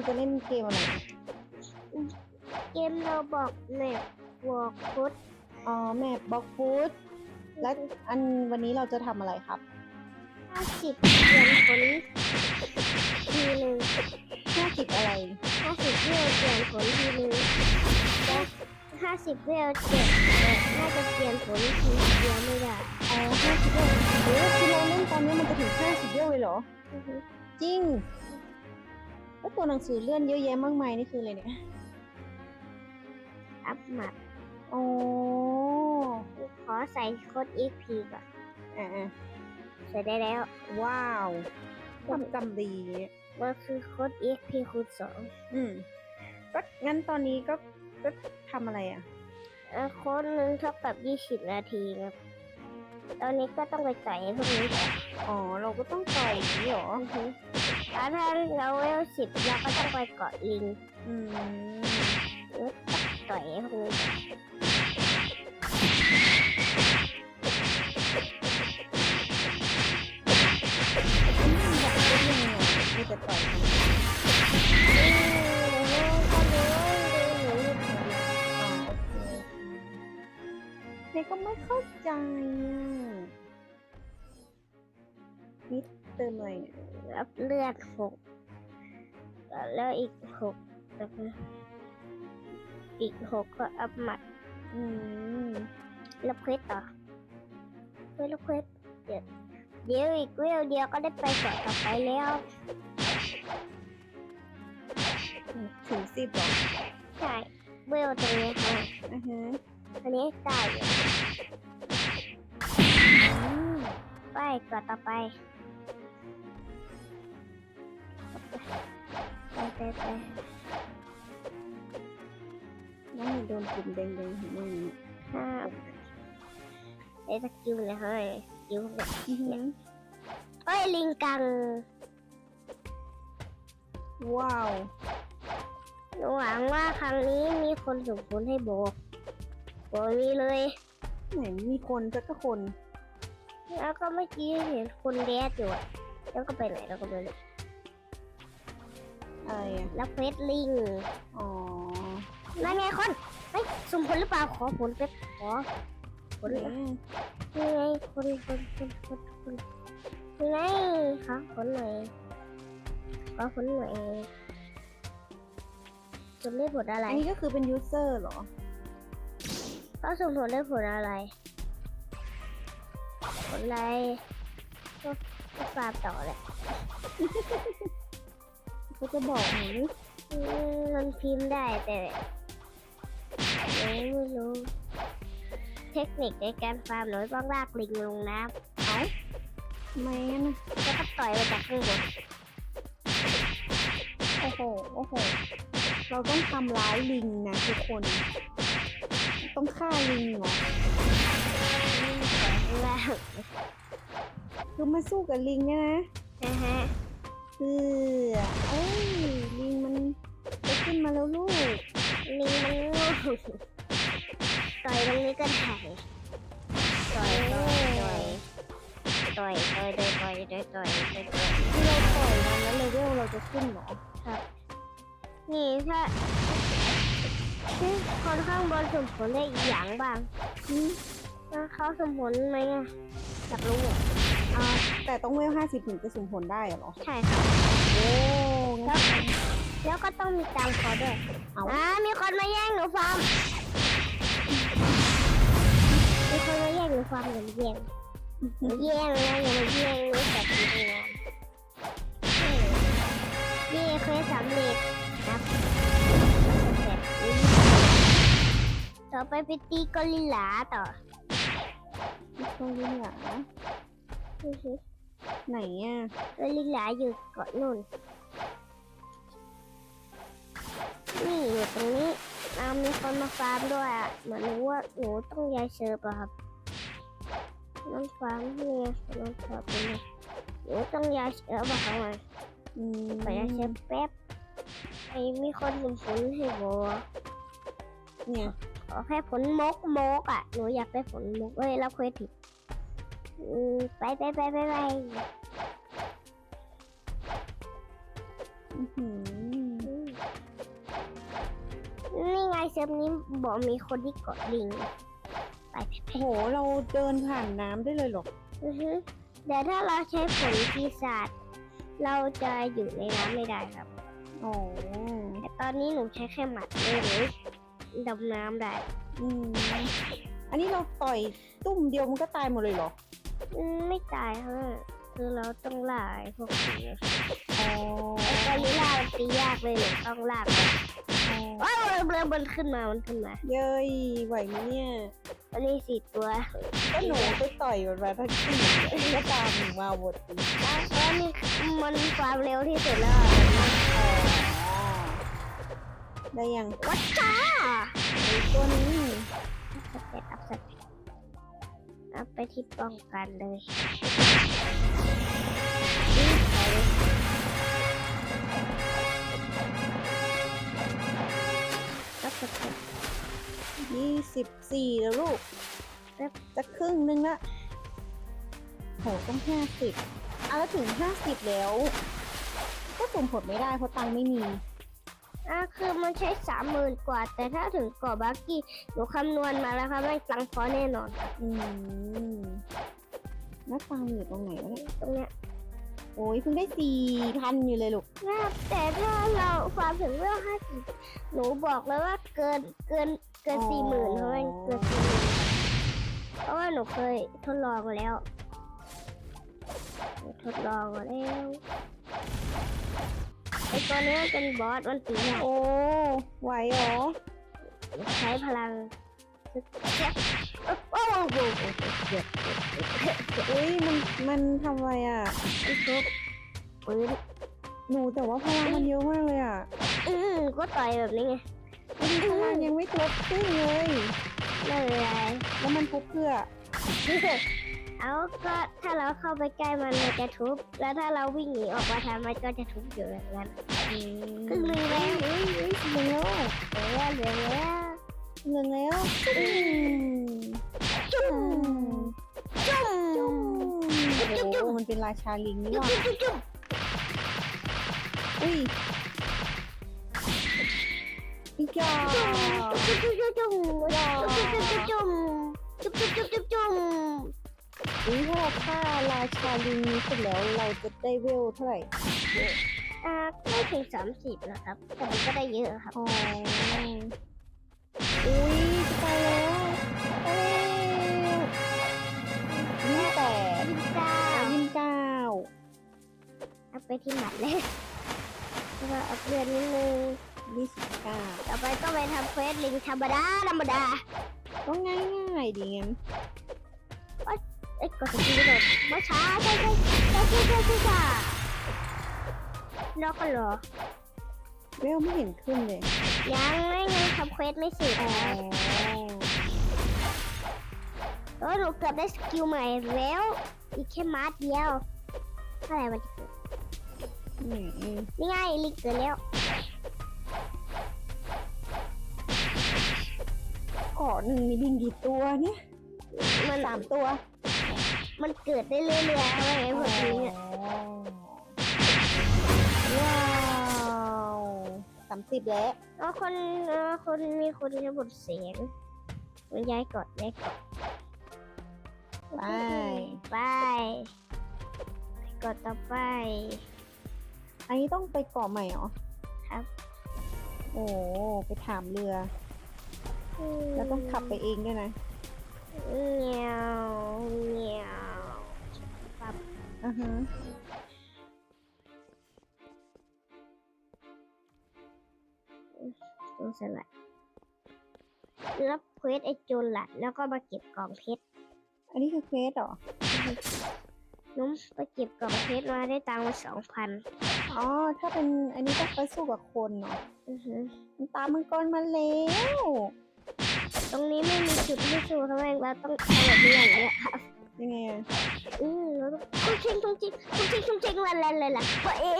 มันจะเล่นเกมอะไร เกมเราบอกแมปวอลฟุตอ๋อแมปบล็อกฟูดและอันวันนี้เราจะทำอะไรครับ ห้าสิบเปลี่ยนผลทีหนึ่งห้าสิบอะไรห้าสิบเวลเปลี่ยนผลทีหนึ่งและห้าสิบเวลเจ็ดแต่น่าจะเปลี่ยนผลทีเดียวไม่ได้อ๋อห้าสิบเวลโอ้คือเราเล่นตอนนี้มันจะถึงห้าสิบเวลเลยเหรอ อือฮึ จริง แล้วตัวหนังสือเลื่อนเยอะแยะมากมายนี่คืออะไรเนี่ย อัพแมปอ๋อขอใส่โค้ด EP ก่อนอ่าใส่ได้แล้วๆว้าวจำจำดีมันคือโค้ด EP คูณสองอืม ก็งั้นตอนนี้ก็ก็ทำอะไรอะ เอ่อโค้ดหนึ่งเท่ากับยี่สิบนาทีครับ ตอนนี้ก็ต้องไปต่อยพวกนี้ก่อนอ๋อ เราก็ต้องต่อยอย่างนี้เหรออือฮึ แล้วถ้าเราเวลสิบเราก็ต้องไปเกาะลิงอืมต่อยพวกนี่ก็ไม่เข้าใจอะนิด ติมอะไรเนี่ยรับเลือดหกแล้วอีกหกแล้วก็อีกหกก็อัพหมัด อืมรับเควสต่อเควสรับเควสเดี๋ยวเดี๋ยวอีกเวลเดียวก็ได้ไปเกาะต่อไปแล้ว ถึงสิบเหรอใช่เวลตรงนี้ค่ะอือฮะอันนี้ได้อยู่อืมไปเกาะต่อไป ไปไปไปน้องมีโดนปุ่มแดงๆของมึงเนี่ยห้าไอ้สกิลเลยเฮ้ยสกิลเนี่ยอือหือเอ้ยลิงกัง ว้าวหวังว่าครั้งนี้มีคนส่งผลให้โบกโบมีเลยไหนมีคนสักคน แล้วก็เมื่อกี้เห็นคนแดดอยู่อะแล้วก็ไปไหนแล้วก็ไปเลย อะไรอะแล้วเฟสลิงอ๋อนั่นไงคนเฮ้ยสุ่มผลหรือเปล่าขอผลเฟสขอผลอืมนี่ไงคนคนคนคนคนนี่ไงขอผลหน่อยขอผลหน่อยสุ่มได้ผลอะไรอันนี้ก็คือเป็นยูเซอร์เหรอเขาสุ่มผลได้ผลอะไรผลอะไรก็ก็ฟาร์มต่อแหละ ก็จะบอกหนูอืมมันพิมพ์ได้แต่ยังไม่รู้ เทคนิคในการฟาร์มหนูต้องลากลิงลงน้ทำไมงั้นนะำแล้วก็ต่อยมาจากข้างบนโอ้โห โอ้โห เราต้องทำร้ายลิงนะทุกคน ต้องฆ่าลิงเหรอข้างล่างคือมาสู้กับลิงเนี่ยนะนะฮะ คือเอ้ยลิงมันจะขึ้นมาแล้วลูกลิงมันโง่ต่อยตรงนี้ก็ได้ต่อยต่อยต่อยต่อยต่อยต่อยต่อยต่อยต่อยต่อยที่เราต่อยมันแล้วเลเวลเราจะขึ้นหรอนี่ถ้าที่คนข้างบนสุ่มผลได้อีกอย่างบ้างอืมแล้วเขาสุ่มผลไหมอะอยากรู้อะ อ่าแต่ต้องเวลห้าสิบถึงจะสุ่มผลได้เหรอ ใช่ค่ะโอ้งั้น แล้วก็ต้องมีการขอด้วยเอา อ่ามีคนมาแย่งหนูฟาร์มมีคนมาแย่งหนูฟาร์มอย่ามาแย่งหนูแย่งนะอย่ามาแย่งหนูจัดทีมงานเย่เคยสำเร็จครับเสร็จต่อไปไปตีกอริลลาต่อตรงนี้เหรอ อือฮึไหนอะกอริลลาอยู่เกาะนู่น นี่อยู่ตรงนี้อ่ามีคนมาฟาร์มด้วยอะเหมือนรู้ว่าหนูต้องย้ายเซิร์ฟอะครับน้องฟาร์มนี่ไงน้องฟาร์มเป็นไงหนูต้องย้ายเซิร์ฟอะครับมันอืมไปย้ายเซิร์ฟแป๊บไอ้มีคนสุ่มผลให้โบเนี่ยขอแค่ผลมกมกอะหนูอยากได้ผลมกเอ้ยรับเควสผิดอืม ไปไปไปไปไปอื้อหืออืเซิร์ฟนี้บอกมีคนที่เกาะลิงไปโอ้โห เราเดินผ่านน้ำได้เลยหรออือฮึแต่ถ้าเราใช้ผลปีศาจเราจะอยู่ในน้ำไม่ได้ครับ โอ๋อแต่ตอนนี้หนูใช้แค่หมัดเลยหรือดำน้ำได้ อืม อันนี้เราต่อยตุ้มเดียวมันก็ตายหมดเลยเหรอ ไม่ตายครับคือเราต้องล่าไอ้พวกนี้อ๋อไอ้กอริลลามันตียากเลยหนูต้องลากมันอ๋อว้าวเรือมันขึ้นมา มันขึ้นมา เย้ยไหวไหมเนี่ย อันนี้สี่ตัวก็หนูไปต่อยมันมาทั้งที่ก็ตามหนูมาหมดอีกอะแล้วนี่มันความเร็วที่สุดแล้วอะอ๋อได้ยังวัดจ้าไอ้ตัวนี้สเต็ปอัพสเต็ป เอาไปที่ป้องกันเลยนี่ไปเลยนับไปยี่สิบสี่แล้วลูกครับจะครึ่งนึงละโหต้องห้าสิบอะแล้วถึงห้าสิบแล้ว ก็ส่งผลไม่ได้เพราะตังค์ไม่มี อะคือมันใช้สามหมื่นกว่า แต่ถ้าถึงเกาะบักกี้หนูคำนวณมาแล้วครับไม่ตังค์พอแน่นอนครับอืมแล้วตังค์อยู่ตรงไหนวะเนี่ยตรงเนี้ยโอ้ยเพิ่งได้สี่พันอยู่เลยลูกนะครับแต่ถ้าเราความถึงเรื่องห้าสิบหนูบอกเลยว่าเกินเกินเกินสี่หมื่นเพราะมันเกินสี่หมื่นเพราะว่าหนูเคยทดลองมาแล้วหนูทดลองมาแล้ว ไอตัวนี้มันเป็นบอสมันตีใหญ่โอ้ไหวเหรอใช้พลังโอ้โหเกือบอุ้ยมันมันทำอะไรอะอีกทุบปืนหนูแต่ว่าพลังมันเยอะมากเลยอะอืมก็ต่อยแบบนี้ไงพลังยังไม่ครบครึ่งเลยไม่เป็นไรแล้วมันทุบเพื่อ เอาก็ถ้าเราเข้าไปใกล้มันมันจะทุบ แล้วถ้าเราวิ่งหนีออกมาทางมันก็จะทุบอยู่แบบนั้นอืมครึ่งหนึงแล้วเฮ้ยเฮ้ยเหลืองแล้วเหลือเหลือแล้วเหลืองแล้วอืมจุ่มจุ่จุ่มมจุ่มจุ่มโอ้โหมันเป็นราชาลิงนี่จุ่หมว่าจุ่มจุ่มอุ้ยอีกาจุ่มจุ่มจุ่มจุ่มจุ่มจุ่มจุ่มจุ่มจุ่มจุ่มจุ่ม อุ้ยถ้าเราฆ่าราชาลิงนี้เสร็จแล้วเราจะได้เวลเท่าไหร่อ่าไม่ถึงสามสิบนะครับ แต่มันก็ได้เยอะครับ อ๋อ อุ้ยจะไปแล้วไปแล้วยี่สิบแปดยี่สิบเก้ายี่สิบเก้าเอาไปที่หมัดเลยแล้วก็เอาเพื่อนนิดนึงยี่สิบเก้าต่อไปก็ไปทำเควสลิงธรรมดาธรรมดาก็ง่ายง่ายๆดีงั้น เอ้ยกดสกิลกระโดดมาช้าใช่ใช่ใช่ใช่ใช่ใช่ใช่นอกกันเหรอเวลไม่เห็นขึ้นเลยยังไม่ยังทำเควสไม่เสร็จอ๋อนะเออหนูเกือบได้สกิลใหม่แล้ว อีกแค่มาร์ทเดียวเท่าไรมันจะเกิดอืมอืมนี่ไงลิงเกิดแล้วกาะหนึ่งมีลิงกี่ตัวเนี่ยมันสามตัว มันเกิดได้เรื่อยๆอะไรไงพวกนี้อะว้าวสามสิบแล้วเอ๋อคนเออคนมีคนจะบดเสียงมันย้ายกดย้ายกดไปไปกดต่อไป อันนี้ต้องไปเกาะใหม่เหรอ ครับ โอ้ไปถามเรือ แล้วต้องขับไปเองด้วยนะเงี้ยวเงี้ย วอ่าฮะตัวสลัดรับเควสไอโจรหลัดแล้วก็มาเก็บกล่องเพชร อันนี้คือเควสเหรอนุ้มไปเก็บกล่องเพชรมาได้ตังค์มาสองพัน อ๋อ ถ้าเป็นอันนี้ต้องไปสู้กับคนเนาะมันตามมังกรมาแล้ว ตรงนี้ไม่มีจุดที่สู้ทำไมเราต้องทำแบบนี้อย่างเงี้ยครับ ยังไงอะอืมแล้วก็ตุ้งชิงตุ้งชิงตุ้งชิงตุ้งชิงละละละละว่าเอ๊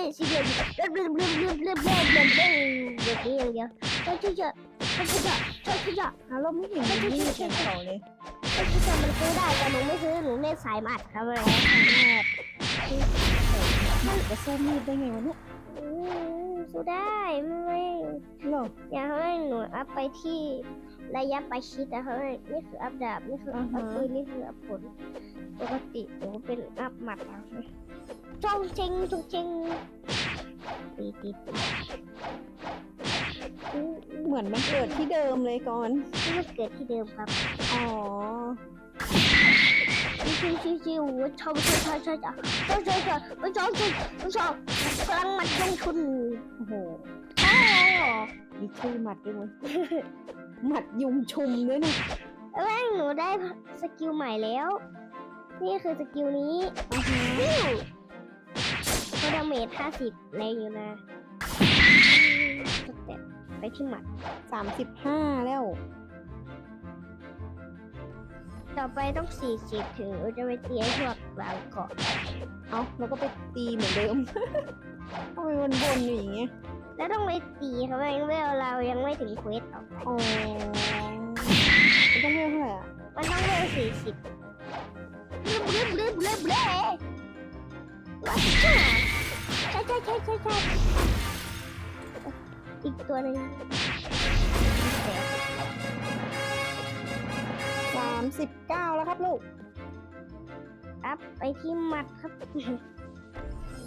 ะสิเดียวเริ่มเริ่มเริ่มเริ่มเริ่มเริ่มเริ่มเริ่มแบบนี้อย่างเดียวช่วยช่วยช่วยช่วยช่วยช่วยช่วยช่วยอ้าวเราไม่เห็นมีมีดกันเขาเลยช่วยช่วยมันซื้อได้แต่หนูไม่ซื้อหนูเล่นสายหมัดครับอะไรมันจะสู้มีดได้ไงวะเนี่ยอืมสู้ได้ไม่ไม่เหรออย่าให้หนูอัพไปที่ระยะประชิดนะเฮ้ยนี่คืออัพดาบนี่คืออัพปืนนี่คืออัพผลปกติหนูเป็นอัพหมัดนะจ้องเจงจ้องเจงตีตีตีอืมเหมือนมันเกิดที่เดิมเลยก่อนนี่มันเกิดที่เดิมครับ อ๋อชิวชิวชิวชอบชอบชอบชอบชอบชอบชอบชอบชอบชอบชอบพลังมันลงทุนโอ้โหใช่มีชื่อหมัดด้วยมั้ย หมัดยุงชุมด้วยนะแม่งหนูได้สกิลใหม่แล้ว นี่คือสกิลนี้อ่าฮะก็ดาเมจ50แรงอยู่นะสเต็ปไปที่หมัดสามสิบห้าแล้ว ต่อไปต้อง40ถึงจะไปตีไอ้พวกหลังเกาะเอาแล้วก็ไปตีเหมือนเดิมเอาไปวนๆอยู่อย่างเงี้ย แล้วต้องไปตีเขาเองเวลเรายังไม่ถึงเควสต่อไปอ๋อมันต้องเลือกเท่าไหร่อะมันต้องเวล40บลืบลืบลืบลืบว้าวใช่ใช่ใช่ใช่ใช่ใช่อีกตัวหนึ่งสามสิบเก้าแล้วครับลูกอัพไปที่หมัดครับ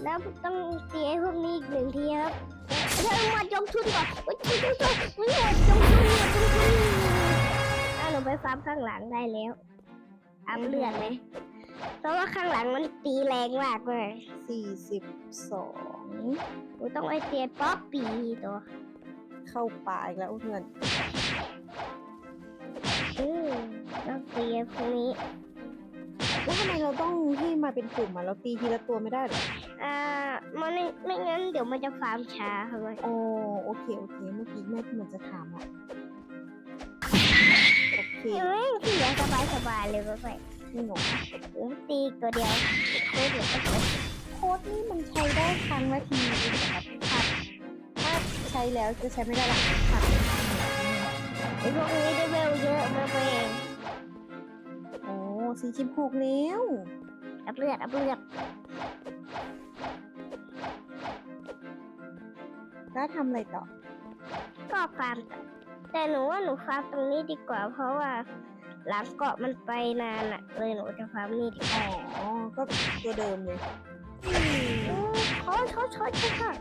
แล้วต้องตีไอ้พวกนี้อีกหนึ่งทีครับ เริ่มมาจงชุนก่อนโอ้ยชุนชุนชุนชุนหมดจงชุนหมดจงชุนอะหนูไปฟาร์มข้างหลังได้แล้วอัพเลือดไหมเพราะว่าข้างหลังมันตีแรงมากเลยสี่สิบสองหนูต้องไปเตียป๊อปปี้ตัว เข้าป่าอีกแล้วเพื่อนอืมต้องตีไอ้พวกนี้ แล้วทำไมเราต้องให้มาเป็นกลุ่มอะเราตีทีละตัวไม่ได้เหรออ่ามันไม่ไม่งั้นเดี๋ยวมันจะฟาร์มช้าครับเว้ยอ๋อโอเคโอเคเมื่อกี้แม่ที่มันจะถามอะโอเคเห็นไหมที่เหลือสบายสบายๆเลยเว้ยนี่หนูหนูตีตัวเดียวเควสเดี๋ยวก็จบโค้ดนี่มันใช้ได้ครั้งละทีเองเหรอครับครับถ้าใช้แล้วจะใช้ไม่ได้ละครับไอ้พวกนี้ได้เวลเยอะมากเว้ยโอ้ สี่สิบหกแล้วอัพเลือดอัพเลือดแล้วทำอะไรต่อ ก็ฟาร์มต่อแต่หนูว่าหนูฟาร์มตรงนี้ดีกว่า เพราะว่าหลังเกาะมันไปนานอะเลยหนูจะฟาร์มนี่ดีกว่าอ๋อ ก็ตัวเดิมเลยเขาเขาชดใช่ค่ะ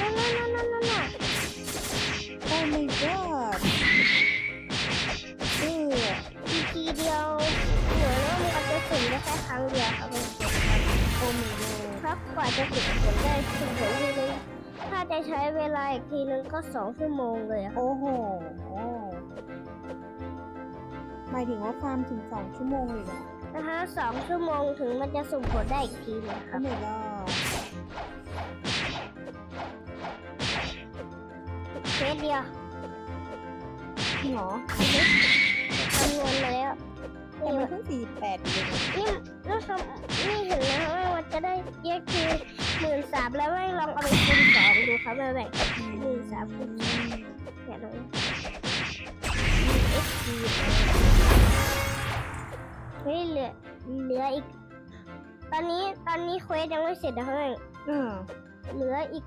นั่นนั่นนั่นนั่นนั่นน่ะโอ้ my god เอออีกทีเดียวหนูว่ามัน จะสุ่มได้แค่ครั้งเดียวครับเพื่อนโอ้ my god ครับกว่าจะสุ่มผลได้สุ่มผลทีนึงถ้าจะใช้เวลาอีกทีนึงก็สองชั่วโมงเลยอะโอ้โหหมายถึงว่าฟาร์มถึงสองชั่วโมงเลยเหรอนะคะสองชั่วโมงถึงมันจะสุ่มผลได้อีกทีนึงคโอ้รับ my god เคสเดียวจริงเหรอคำนวณมาแล้ว แต่มันเพิ่งสี่แปดดูนี่นี่คำนี่เห็นนะว่ามันจะได้เยอะคือหมื่นสามแล้วไม่ลองเอาไปคูณสองดูครับแม่แบ่งหมื่นสามคูณสองแค่นั้นเอ็กซ์ีเฮ้ยเหลือเหลืออีก ตอนนี้ตอนนี้เควสยังไม่เสร็จนะเพื่เออเหลืออีก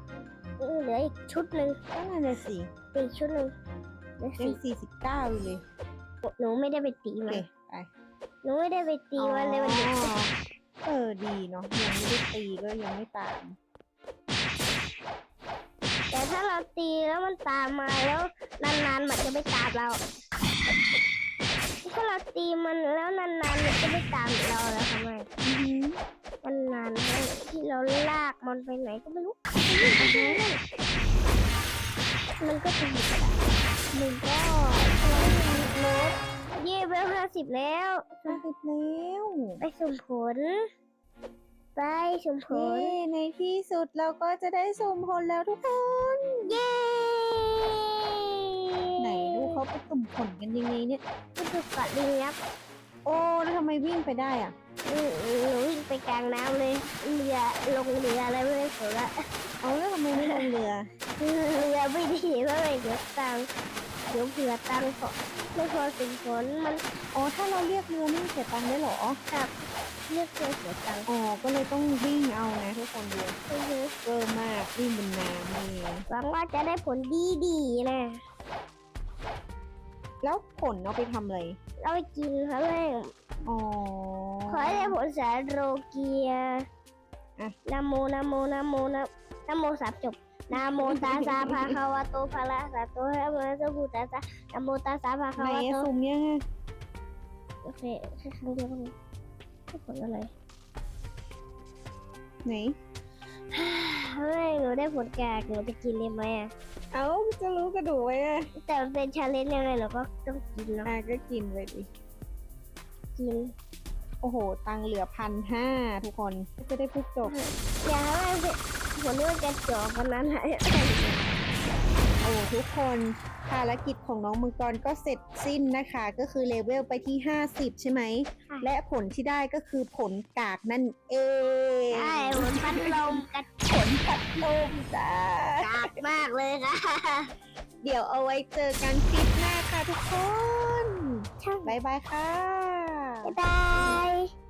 เหลืออีกชุดหนึ่งก็นั่นน่ะสิอีกชุดหนึ่งเหลือสี่สิบเก้าเลยหนูไม่ได้ไปตีมันไป หนูไม่ได้ไปตีมันเลยมันเด็กอ๋อเออดีเนาะยังไม่ได้ตีก็ยังไม่ตาม แต่ถ้าเราตีแล้วมันตามมาแล้วนานๆมันจะไม่ตามเราถ้าเราตีมันแล้วนานๆมันจะไม่ตามเราแล้วทำไมอือหือมันนานให้ที่เราลากมันไปไหนก็ไม่รู้มันก็จะหยุดอะมันก็ร้อยห นึ่งโน้ตเย่เวลห้าสิบแล้ว ห้าสิบแล้วไปสุ่มผล ไปสุ่มผเย้ลในที่สุดเราก็จะได้สุ่มผลแล้วทุกคน เย้ ไหนดูเขาไปสุ่มผลกันยังไงเนี่ยก็คือกอดลิงยักษ์โอ้แล้วทำไมวิ่งไปได้อะอืมหนูวิ่งไปกลางน้ำเลยเรือลงเรืออะไรไม่ได้สนละเอาแล้วทำไมไม่ลงเรือ เรือไม่ดีเพราะอะไรเดี๋ยวตังค์เดี๋ยวเผื่อตังค์พอ ไม่พอสินผลมันอ๋อถ้าเราเรียกเรือนี่เสียตังค์ได้เหรอขับเลือกเสียเสียตังค์อ๋อก็เลยต้องวิ่งเอานะทุกคนดูอือฮึเวอร์มากวิ่งบนน้ำนี่หวังว่าจะได้ผลดีดีๆนะแล้วผลเอาไปทำอะไรเราไปกินครับแม่งอ๋อ ขอให้ได้ผลสารโรเกียอะ นะโมนะโมนะโมนะนะโมสามจบ นะโมตาสาภาคาวะโตภะระสะโตอะระหะโตพุทธัสสะนะโมตาสาภาไหคานวะอะโตซุ่มยังไงโอเคแค่ครั้งเดียวก็พอได้ผลอะไรไหนเฮ้ยหนูได้ผลแกากหนูจะกินเลยไหมอะเอ้าจะรู้กระดูกไว้อะแต่มันเป็นชาเลนจ์ยังไงเราก็ต้องกินเนาะอะก็กินไปดิกินโอ้โห ตังค์เหลือพันห้าทุกคนก็จะได้พูดจบอย่าให้ มันผลที่มันจะจบวันนั้นอะโอ้ทุกคนภารกิจของน้องมังกรก็เสร็จสิ้นนะคะ ก็คือเลเวลไปที่ 50 ใช่ไหม และผลที่ได้ก็คือผลกากนั่นเองใช่ผลพัดลมกระผลพัดลมจ้ากากมากเลยค่ะเดี๋ยวเอาไว้เจอกันคลิปหน้าค่ะทุกคนช่างบ๊ายบายค่ะ บ๊ายบาย